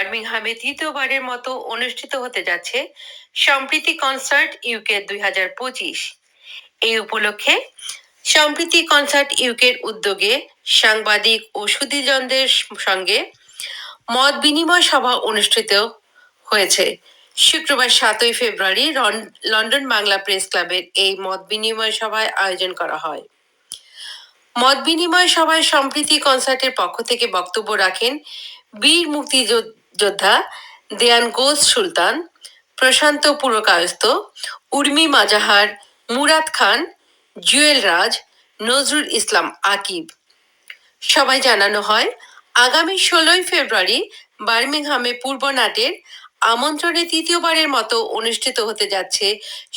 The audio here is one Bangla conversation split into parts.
বার্মিংহামে তৃতীয়বারের মতো অনুষ্ঠিত হতে যাচ্ছে সম্প্রীতি কনসার্ট ইউকে দুই হাজার পঁচিশ। এই উপলক্ষে সম্প্রীতি কনসার্ট ইউকের উদ্যোগে সাংবাদিক ও সুধীজনদের সঙ্গে মত বিনিময় সভা অনুষ্ঠিত হয়েছে। শুক্রবার সাতই ফেব্রুয়ারি লন্ডন বাংলা প্রেস ক্লাবের এই মত বিনিময় সভায় আয়োজন করা হয়। মত বিনিময় সভায় সম্প্রীতি কনসার্টের পক্ষ থেকে বক্তব্য রাখেন বীর মুক্তিযোদ্ধা দেয়ান গোস সুলতান, প্রশান্ত পুরকায়স্থ উর্মি মাজাহার, মুরাদ খান, জুয়েল রাজ, নজরুল ইসলাম আকিব। সবাই জানানো হয়, আগামী ষোলোই ফেব্রুয়ারি বার্মিংহামে পূর্ব নাটের আমন্ত্রণে তৃতীয়বারের মতো অনুষ্ঠিত হতে যাচ্ছে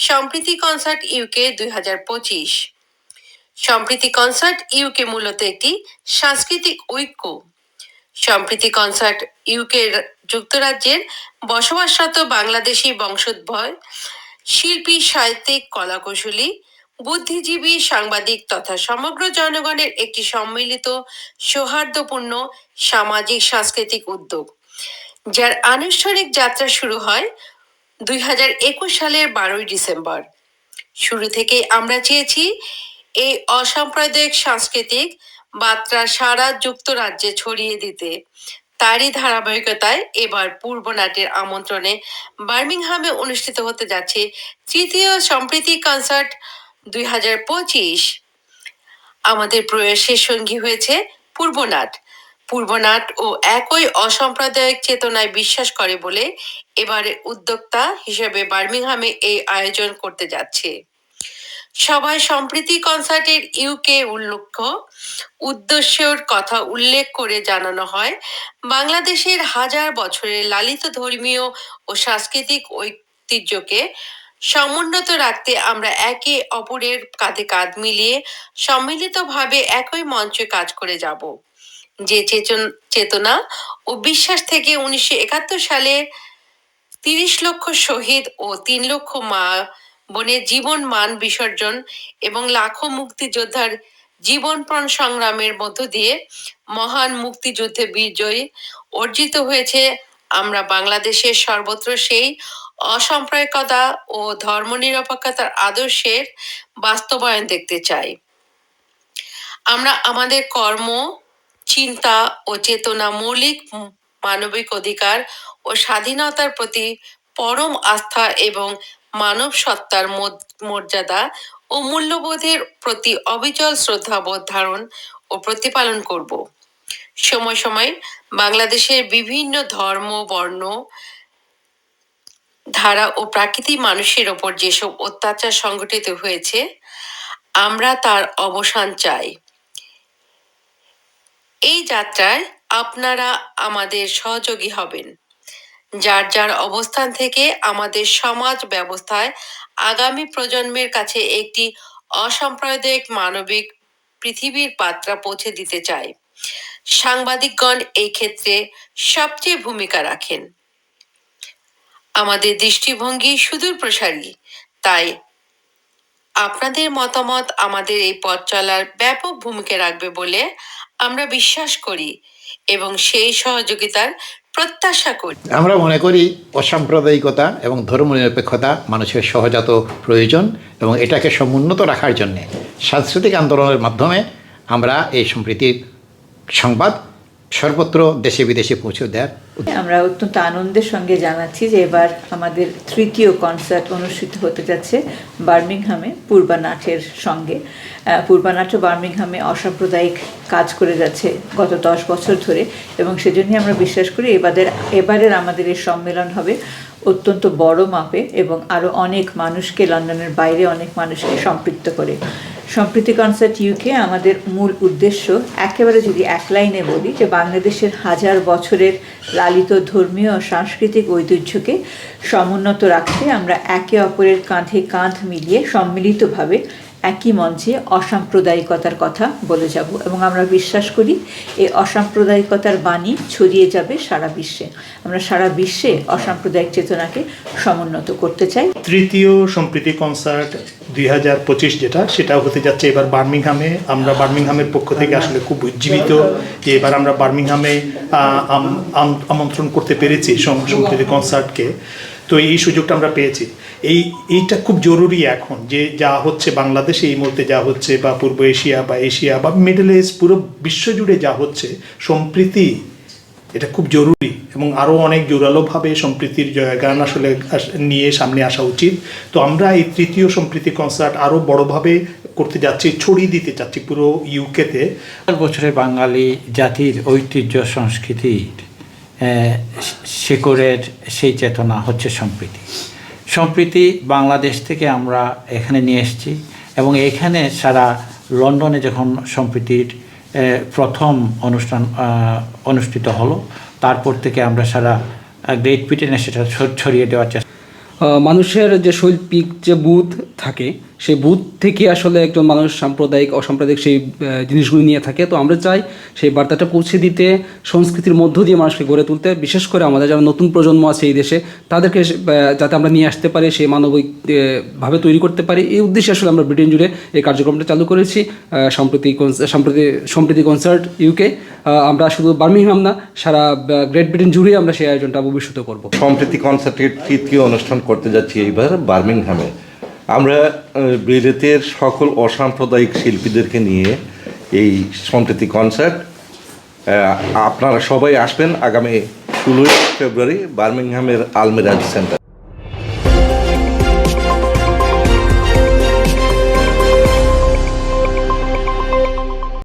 সম্প্রীতি কনসার্ট ইউকে দুই হাজার পঁচিশ। সম্প্রীতি কনসার্ট ইউকে মূলত একটি সাংস্কৃতিক ঐক্য। সম্প্রীতি কনসার্ট ইউকে যুক্তরাজ্যের বসবাসরত বাংলাদেশি বংশোদ্ভয় শিল্পী, সাহিত্যিক, কলাকুশলী, বুদ্ধিজীবী, সাংবাদিক তথা সমগ্র জনগণের একটি সম্মিলিত সৌহার্দ্যপূর্ণ সামাজিক সাংস্কৃতিক উদ্যোগ, যার আনুষ্ঠানিক যাত্রা শুরু হয় দুই হাজার একুশ সালের বারোই ডিসেম্বর। শুরু থেকে আমরা চেয়েছি এই অসাম্প্রদায়িক সাংস্কৃতিক বার্তা সারা যুক্তরাজ্যে ছড়িয়ে দিতে। তারই ধারাবাহিকতায় এবার পূর্ব নাটের আমন্ত্রণে বার্মিংহামে অনুষ্ঠিত হতে যাচ্ছে তৃতীয় সম্প্রীতি কনসার্ট দুই হাজার পঁচিশ। আমাদের প্রয়াসের সঙ্গী হয়েছে পূর্বনাট পূর্বনাট ও একই অসাম্প্রদায়িক চেতনায় বিশ্বাস করে বলে এবারে উদ্যোক্তা হিসেবে বার্মিংহামে এই আয়োজন করতে যাচ্ছে। সবাই সম্প্রীতি কনসার্টের ইউকে উল্লেখ্য। উদ্দেশ্যের কথা উল্লেখ করে জানানো হয়, বাংলাদেশের হাজার বছরের লালিত ধর্মীয় ও সাংস্কৃতিক ঐতিহ্যকে সমুন্নত রাখতে আমরা একে অপরের কাঁধে কাঁধ মিলিয়ে সম্মিলিতভাবে একই মঞ্চে কাজ করে যাব। যে চেতন- চেতনা ও বিশ্বাস থেকে উনিশশো একাত্তর সালে তিরিশ লক্ষ শহীদ ও তিন লক্ষ মা বোনের জীবন মান বিসর্জন এবং লাখো মুক্তিযোদ্ধার জীবনপ্রাণ সংগ্রামের মধ্য দিয়ে মহান মুক্তিযুদ্ধে বিজয় অর্জিত হয়েছে আমরা বাংলাদেশের সর্বত্র সেই অসাম্প্রদায়িকতা ও ধর্মনিরপেক্ষতার আদর্শের বাস্তবায়ন দেখতে চাই। আমরা আমাদের কর্ম, চিন্তা ও চেতনা মৌলিক মানবিক অধিকার ও স্বাধীনতার প্রতি পরম আস্থা এবং মানব সত্তার মর্যাদা ও মূল্যবোধের প্রতি অবিচল শ্রদ্ধাবোধ ধারণ ও প্রতিপালন করব। সময় সময় বাংলাদেশের বিভিন্ন ধর্ম, বর্ণ, ধারা ও প্রাকৃতিক মানুষের ওপর যেসব অত্যাচার সংঘটিত হয়েছে, আমরা তার অবসান চাই। এই যাত্রায় আপনারা আমাদের সহযোগী হবেন। যার যার অবস্থান থেকে আমাদের সমাজ ব্যবস্থায় আগামী প্রজন্মের কাছে একটি অসাম্প্রদায়িক মানবিক পৃথিবীর বার্তা পৌঁছে দিতে চাই। সাংবাদিকগণ এই ক্ষেত্রে সবচেয়ে ভূমিকা রাখেন। আমাদের দৃষ্টিভঙ্গি সুদূর প্রসারী, তাই আপনাদের মতামত আমাদের এই পথ চলার ব্যাপক ভূমিকা রাখবে বলে আমরা বিশ্বাস করি এবং সেই সহযোগিতার প্রত্যাশা করি। আমরা মনে করি অসাম্প্রদায়িকতা এবং ধর্মনিরপেক্ষতা মানুষের সহজাত প্রয়োজন এবং এটাকে সমুন্নত রাখার জন্যে সাংস্কৃতিক আন্দোলনের মাধ্যমে আমরা এই সম্প্রীতির সংবাদ সর্বত্র দেশে বিদেশে পৌঁছে দেওয়ার আমরা অত্যন্ত আনন্দের সঙ্গে জানাচ্ছি যে এবার আমাদের তৃতীয় কনসার্ট অনুষ্ঠিত হতে যাচ্ছে বার্মিংহামে পূর্বানাটের সঙ্গে। আহ, পূর্বানাট ও বার্মিংহামে অসাম্প্রদায়িক কাজ করে যাচ্ছে গত দশ বছর ধরে এবং সেজন্যই আমরা বিশ্বাস করি এবারের এবারের আমাদের এই সম্মেলন হবে অত্যন্ত বড় মাপে এবং আরও অনেক মানুষকে লন্ডনের বাইরে অনেক মানুষকে সম্পৃক্ত করে। সম্প্রীতি কনসার্ট ইউকে আমাদের মূল উদ্দেশ্য। একেবারে যদি এক লাইনে বলি যে বাংলাদেশের হাজার বছরের লালিত ধর্মীয় ও সাংস্কৃতিক ঐতিহ্যকে সমুন্নত রাখতে আমরা একে অপরের কাঁধে কাঁধ মিলিয়ে সম্মিলিতভাবে একই মঞ্চে অসাম্প্রদায়িকতার কথা বলে যাব এবং আমরা বিশ্বাস করি এই অসাম্প্রদায়িকতার বাণী ছড়িয়ে যাবে সারা বিশ্বে। আমরা সারা বিশ্বে অসাম্প্রদায়িক চেতনাকে সমুন্নত করতে চাই। তৃতীয় সম্প্রীতি কনসার্ট দুই হাজার পঁচিশ যেটা, সেটাও হতে যাচ্ছে এবার বার্মিংহামে। আমরা বার্মিংহামের পক্ষ থেকে আসলে খুব উজ্জীবিত। যে এবার আমরা বার্মিংহামে আমন্ত্রণ করতে পেরেছি সম্প্রীতি কনসার্টকে। তো এই সুযোগটা আমরা পেয়েছি। এই, এইটা খুব জরুরি এখন যে যা হচ্ছে বাংলাদেশে এই মুহূর্তে যা হচ্ছে বা পূর্ব এশিয়া বা এশিয়া বা মিডল ইস্ট, পুরো বিশ্বজুড়ে যা হচ্ছে সম্প্রীতি, এটা খুব জরুরি এবং আরও অনেক জোরালোভাবে সম্প্রীতির গান আসলে নিয়ে সামনে আসা উচিত। তো আমরা এই তৃতীয় সম্প্রীতি কনসার্ট আরও বড়োভাবে করতে যাচ্ছি, ছড়িয়ে দিতে চাচ্ছি পুরো ইউকেতে বছরে বাঙালি জাতির ঐতিহ্য, সংস্কৃতির শেকড়ের সেই চেতনা হচ্ছে সম্প্রীতি। সম্প্রীতি বাংলাদেশ থেকে আমরা এখানে নিয়ে এসেছি এবং এখানে সারা লন্ডনে যখন সম্প্রীতির প্রথম অনুষ্ঠান অনুষ্ঠিত হলো, তারপর থেকে আমরা সারা গ্রেট ব্রিটেনে সেটা ছড়িয়ে দেওয়ার চেষ্টা মানুষের যে শৈল্পিক যে বুথ থাকে সেই বুথ থেকে আসলে একজন মানুষ সাম্প্রদায়িক অসাম্প্রদায়িক সেই জিনিসগুলো নিয়ে থাকে। তো আমরা চাই সেই বার্তাটা পৌঁছে দিতে সংস্কৃতির মধ্য দিয়ে মানুষকে গড়ে তুলতে। বিশেষ করে আমাদের যারা নতুন প্রজন্ম আছে এই দেশে তাদেরকে যাতে আমরা নিয়ে আসতে পারি সেই মানবিকভাবে তৈরি করতে পারি। এই উদ্দেশ্যে আসলে আমরা ব্রিটেন জুড়ে এই কার্যক্রমটা চালু করেছি। আহ, সম্প্রতি সম্প্রতি কনসার্ট ইউকে আমরা শুধু বার্মিংহাম না, সারা গ্রেট ব্রিটেন জুড়ে আমরা সেই আয়োজনটা ভবিষ্যতে করব। সম্প্রীতি কনসার্টের তৃতীয় অনুষ্ঠান করতে যাচ্ছি এইবার বার্মিংহামে। আমরা বিলেতের সকল অসাম্প্রদায়িক শিল্পীদেরকে নিয়ে এই সম্প্রীতি কনসার্ট আপনারা সবাই আসবেন আগামী ষোলোই ফেব্রুয়ারি বার্মিংহামের আলমিরাজ সেন্টার